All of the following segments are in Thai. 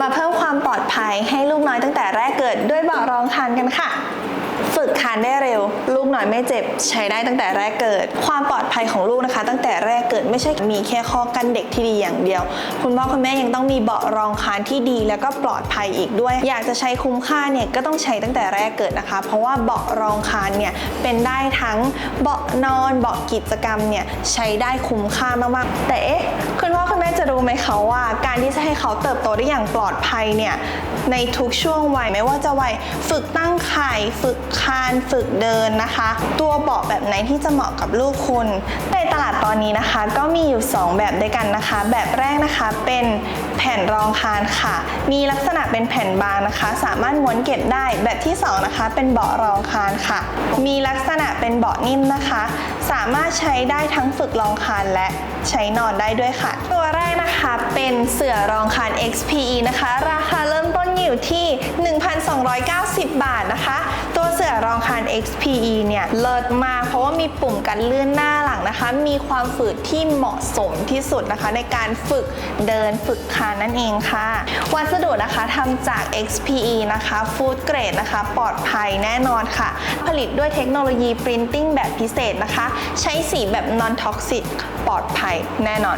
มาเพิ่มความปลอดภัยให้ลูกน้อยตั้งแต่แรกเกิดด้วยเบาะรองคานกันค่ะ ฝึกคานได้เร็ว ลูกน้อยไม่เจ็บ ใช้ได้ตั้งแต่แรกเกิด ความปลอดภัยของลูกนะคะ ตั้งแต่แรกเกิดไม่ใช่มีแค่ข้อกันเด็กที่ดีอย่างเดียว คุณพ่อคุณแม่ยังต้องมีเบาะรองคานที่ดี แล้วก็ปลอดภัยอีกด้วย อยากจะใช้คุ้มค่าเนี่ยก็ต้องใช้ตั้งแต่แรกเกิดนะคะ เพราะว่าเบาะรองคานเนี่ยเป็นได้ทั้งเบาะนอนเบาะกิจกรรมเนี่ยใช้ได้คุ้มค่ามากๆ แต่เอ๊ะคุณพ่อคุณ แม่จะรู้ไหมคะว่าการที่จะให้เขาเติบโตได้อย่างปลอดภัยเนี่ยในทุกช่วงวัยไม่ว่าจะวัยฝึกตั้งไข่ฝึกคานฝึกเดินนะคะ ตัวเบาะแบบไหนที่จะเหมาะกับลูกคุณในตลาดตอนนี้นะคะ ก็มีอยู่ 2 แบบด้วยกันนะคะ แบบแรกนะคะเป็น แผ่นรองคานค่ะ มีลักษณะเป็นแผ่นบางนะคะ สามารถม้วนเก็บได้แบบที่สองนะคะ เป็นเบาะรองคานค่ะ มีลักษณะเป็นเบาะนิ่มนะคะ สามารถใช้ได้ทั้งฝึกรองคานและใช้นอนได้ด้วยค่ะ ตัวแรกนะคะเป็นเสื่อรองคาน XPE นะคะ ราคาเริ่มต้นอยู่ที่ 1,290 บาทนะคะ ตัวเสื่อรองคาน XPE เนี่ยเลิศมากเพราะว่ามีปุ่มกันเลื่อนหน้าหลัง นะคะ มีความฝืดที่เหมาะสมที่สุดนะคะ ในการฝึกเดินฝึกคานนั่นเองค่ะ วัสดุนะคะทำจาก XPE นะคะฟู้ดเกรดนะคะ ปลอดภัยแน่นอนค่ะ ผลิตด้วยเทคโนโลยี Printing แบบพิเศษนะคะ ใช้สีแบบ non toxic ปลอดภัยแน่นอน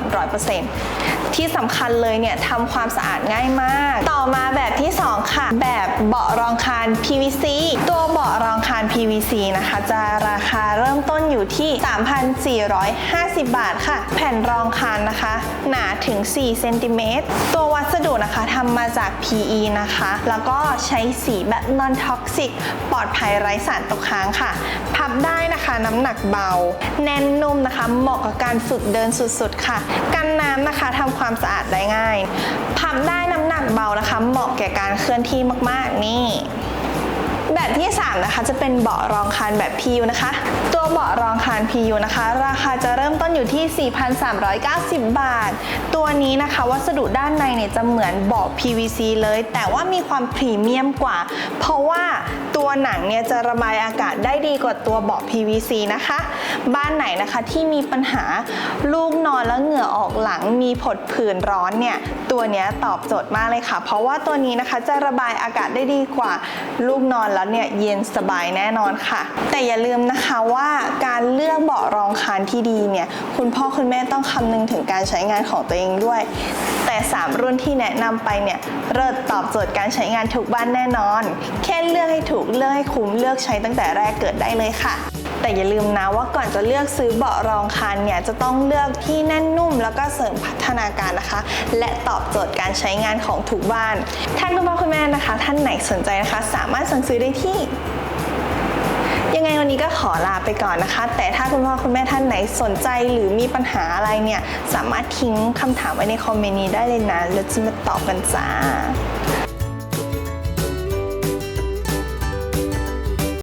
100%ที่สำคัญเลยเนี่ยทำความสะอาดง่ายมาก ต่อมาแบบที่ 2 ค่ะ แบบเบาะรองคาน PVC ตัวเบาะรองคาน PVC นะคะ จะราคาเริ่มต้นอยู่ที่450 บาทค่ะ แผ่นรองคานนะคะ หนาถึง 4 เซนติเมตร ตัววัสดุนะคะทำมาจาก PE นะคะ แล้วก็ใช้สีแบบ non toxic ปลอดภัยไร้สารตกค้างค่ะ พับได้นะคะน้ำหนักเบา แน่นนุ่มนะคะ เหมาะกับการฝึกเดินสุดๆค่ะ กันน้ำนะคะทำความสะอาดได้ง่าย พับได้น้ำหนักเบานะคะ เหมาะแก่การเคลื่อนที่มากๆนี่ แบบที่ 3 นะคะ จะเป็นเบาะรองคานแบบ PU นะคะ ตัวเบาะรองคาน PU นะคะ ราคาจะเริ่มต้นอยู่ที่ 4,390 บาท ตัวนี้นะคะวัสดุด้านในเนี่ยจะเหมือนเบาะ PVC เลย แต่ว่ามีความพรีเมียมกว่า เพราะว่า ตัวหนังเนี่ยจะระบายอากาศได้ดีกว่าตัวเบาะ PVC นะคะ บ้านไหนนะคะที่มีปัญหาลูกนอนแล้วเหงื่อออกหลังมีผดผื่นร้อนเนี่ยตัวนี้ตอบโจทย์มากเลยค่ะ เพราะว่าตัวนี้นะคะจะระบายอากาศได้ดีกว่า ลูกนอนแล้วเนี่ยเย็นสบายแน่นอนค่ะ แต่อย่าลืมนะคะว่าการเลือกเบาะรองคานที่ดีเนี่ยคุณพ่อคุณแม่ต้องคำนึงถึงการใช้งานของตัวเองด้วย 3 รุ่นที่แนะนำไปเนี่ยเลิศตอบโจทย์การใช้งานทุกบ้านแน่นอน แค่เลือกให้ถูกเลือกให้คุ้มเลือกใช้ตั้งแต่แรกเกิดได้เลยค่ะแต่อย่าลืมนะว่าก่อนจะเลือกซื้อเบาะรองคานเนี่ยจะต้องเลือกที่แน่นนุ่ม แล้วก็เสริมพัฒนาการนะคะ และตอบโจทย์การใช้งานของทุกบ้านท่านคุณพ่อคุณแม่นะคะ ท่านไหนสนใจนะคะ สามารถสั่งซื้อได้ที่ ยังไงวันนี้ก็ขอลาไปก่อนนะคะ แต่ถ้าคุณพ่อคุณแม่ท่านไหนสนใจหรือมีปัญหาอะไรเนี่ย สามารถทิ้งคำถามไว้ในคอมเมนต์นี้ได้เลยนะ แล้วจะมาตอบกันจ้า